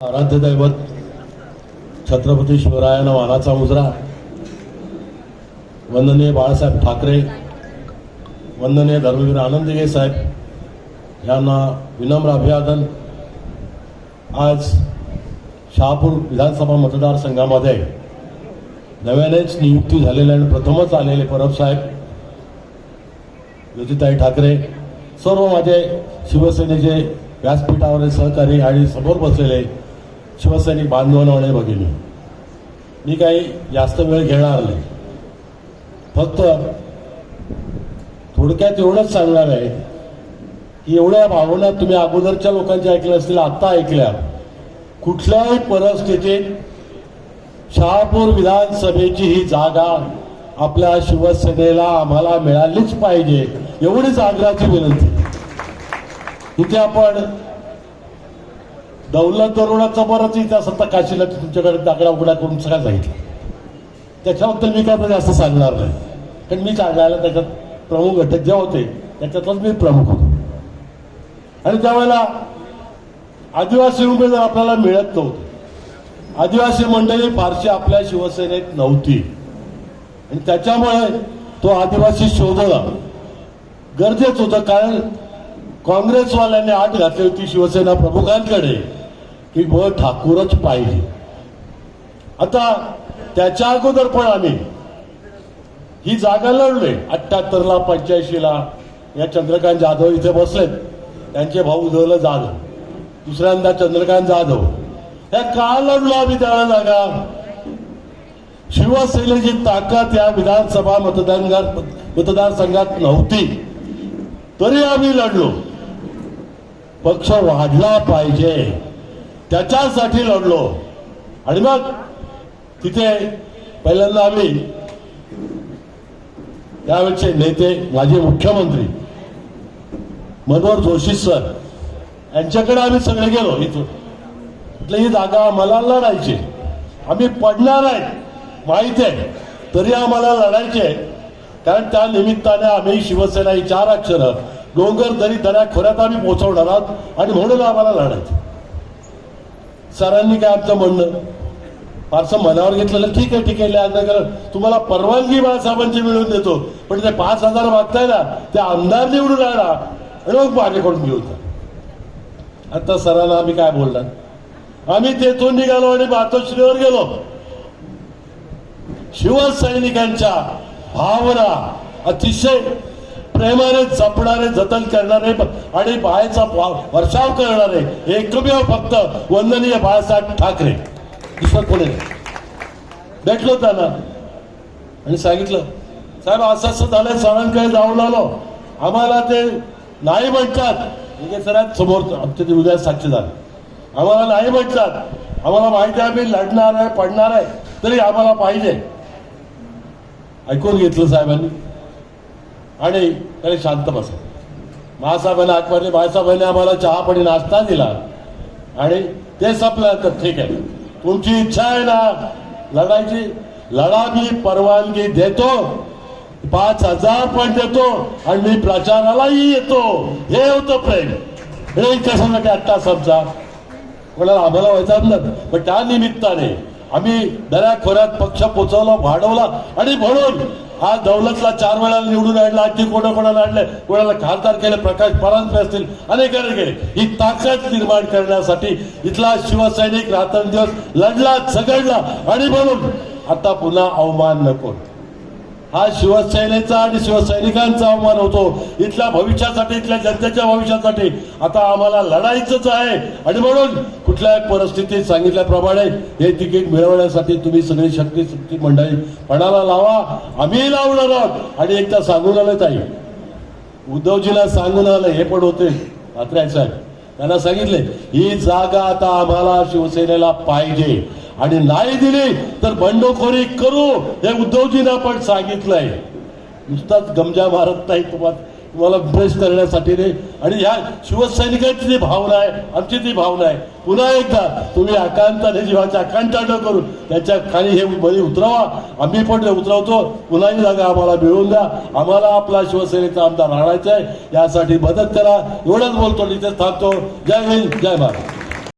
आराध्य दैवत छत्रपती शिवरायानं वानाचा मुजरा वंदनीय बाळासाहेब ठाकरे वंदनीय धर्मवीर आनंदगे साहेब यांना विनम्र अभिवादन. आज शहापूर विधानसभा मतदारसंघामध्ये नव्यानेच नियुक्ती झालेले आणि प्रथमच आलेले परब साहेब ठाकरे सर्व माझे शिवसेनेचे व्यासपीठावरील सहकारी आणि समोर बसलेले शिवसैनिक बांधवांनो आणि भगिनी. मी काही जास्त वेळ घेणार नाही. फक्त थोडक्यात एवढंच सांगणार आहे की एवढ्या भावना तुम्ही अगोदरच्या लोकांच्या ऐकल्या असतील आत्ता ऐकल्या. कुठल्याही परिस्थितीत शहापूर विधानसभेची ही जागा आपल्या शिवसेनेला आम्हाला मिळालीच पाहिजे एवढीच आग्रहाची विनंती. इथे आपण दौलत दरोडाचा बराच इतिहास आता काशीला तुमच्याकडे दागडा उघडा करून सगळं सांगितलं. त्याच्याबद्दल मी काय म्हणजे जास्त सांगणार नाही. कारण मी सांगायला त्याच्यात प्रमुख घटक जे होते त्याच्यातच मी प्रमुख होतो. आणि त्यावेळेला आदिवासी उमेदवार आपल्याला मिळत नव्हते आदिवासी मंडळी फारशी आपल्या शिवसेनेत नव्हती. आणि त्याच्यामुळे तो आदिवासी शोधला. गरजेचं होतं कारण काँग्रेसवाल्यांनी आठ घातली होती शिवसेना प्रमुखांकडे. की ब ठाकूरच पाहिजे. आता त्याच्या अगोदर पण आम्ही ही जागा लढलोय अठ्याहत्तरला पंच्याऐंशीला. या चंद्रकांत जाधव इथे बसलेत. त्यांचे भाऊ झालं जाधव. दुसऱ्यांदा चंद्रकांत जाधव. ह्या का लढलो आम्ही त्याला जागा? शिवसेनेची ताकद या विधानसभा मतदार मतदारसंघात नव्हती. तरी आम्ही लढलो. पक्ष वाढला पाहिजे. त्याच्यासाठी लढलो. आणि मग तिथे पहिल्यांदा आम्ही त्यावेळचे नेते माजी मुख्यमंत्री मनोहर जोशी सर यांच्याकडे आम्ही सगळे गेलो इथून. म्हटलं ही जागा आम्हाला लढायची. आम्ही पडणार आहेत माहिती आहे. तरी आम्हाला लढायचे कारण त्या निमित्ताने आम्ही शिवसेना ही चार अक्षरं डोंगर दरी दऱ्या खोऱ्यात आम्ही पोहोचवणार आहोत आणि म्हणून आम्हाला लढायचं. सरांनी काय आमचं म्हणणं? फारसं मनावर घेतलेलं ठीक आहे ठीक आहे. लग्न तुम्हाला परवानगी बाळासाहेबांची मिळवून देतो. पण ते पाच हजार मागताय ना ते आमदार निवडून आणा. आणि मग माझ्याकडून घेऊन आता सरांना आम्ही काय बोलणार? आम्ही तेथून निघालो आणि मातोश्रीवर गेलो. शिवसैनिकांच्या भावना अतिशय प्रेमाने जपणारे जतन करणारे आणि बाहेरचा वर्षाव करणारे एकमेव फक्त वंदनीय बाळासाहेब ठाकरे. दुसरं कोणी भेटलो त्यांना. आणि सांगितलं साहेब असं असं झालंय सणांकडे जाऊन आलो. आम्हाला ते नाही म्हणतात सरात समोर आमच्या ते उद्या साक्षी झाले. आम्हाला नाही म्हणतात आम्हाला माहिती आहे आम्ही लढणार आहे पडणार आहे तरी आम्हाला पाहिजे. ऐकून घेतलं साहेबांनी. आणि त्याने शांत बसा. महासाहेबांना आत मारले महासाहेबांनी आम्हाला चहा पाणी नाश्ता दिला. आणि ते संपलं तर ठीक आहे. तुमची इच्छा आहे ना लढायची? लढा मी परवानगी देतो. पाच हजार पण देतो आणि मी प्रचारालाही येतो. हे होतं प्रेम. हे कशासाठी आत्ता समजा. कोणाला आम्हाला व्हायचं असलं पण त्या निमित्ताने आम्ही दऱ्या खोऱ्यात पक्ष पोचवला वाढवला. आणि म्हणून हा दौलतला चार वेळा निवडून आणला आणखी कोणा कोणाला आणले? कोणाला खासदार केले? प्रकाश परांजपे असतील अनेकांनी केले. ही ताकद निर्माण करण्यासाठी इथला शिवसैनिक रात्रंदिवस लढला झगडला. आणि म्हणून आता पुन्हा अवमान नको. हा शिवसेनेचा आणि शिवसैनिकांचा अवमान होतो. इथल्या भविष्यासाठी इथल्या जनतेच्या भविष्यासाठी आता आम्हाला लढायचंच आहे. आणि म्हणून कुठल्याही परिस्थितीत सांगितल्याप्रमाणे हे तिकीट मिळवण्यासाठी तुम्ही सगळी शक्ती शक्ती मंडळी पणाला लावा. आम्ही लावणार आहोत. आणि एकदा सांगून आलं ताई. उद्धवजीला सांगून आलं हे पण होते. म्हात्रे साहेब. त्यांना सांगितले ही जागा आता आम्हाला शिवसेनेला पाहिजे. आणि नाही दिली तर बंडखोरी करू हे उद्धवजींना पण सांगितलंय. नुसताच गमजा मारत नाही तुम्हाला तुम्हाला ब्रेस करण्यासाठी रे आणि ह्या शिवसैनिकांची जी भावना आहे आमची ती भावना आहे पुन्हा एकदा तुम्ही आकांताने जीवाच्या आकांक्षा न करून त्याच्याखाली हे बळी उतरवा. आम्ही पण उतरवतो. पुन्हाही जागा आम्हाला मिळवून द्या. आम्हाला आपला शिवसेनेचा आमदार आणायचा आहे. यासाठी मदत करा. एवढंच बोलतो तिथे थांबतो. जय हिंद जय महाराज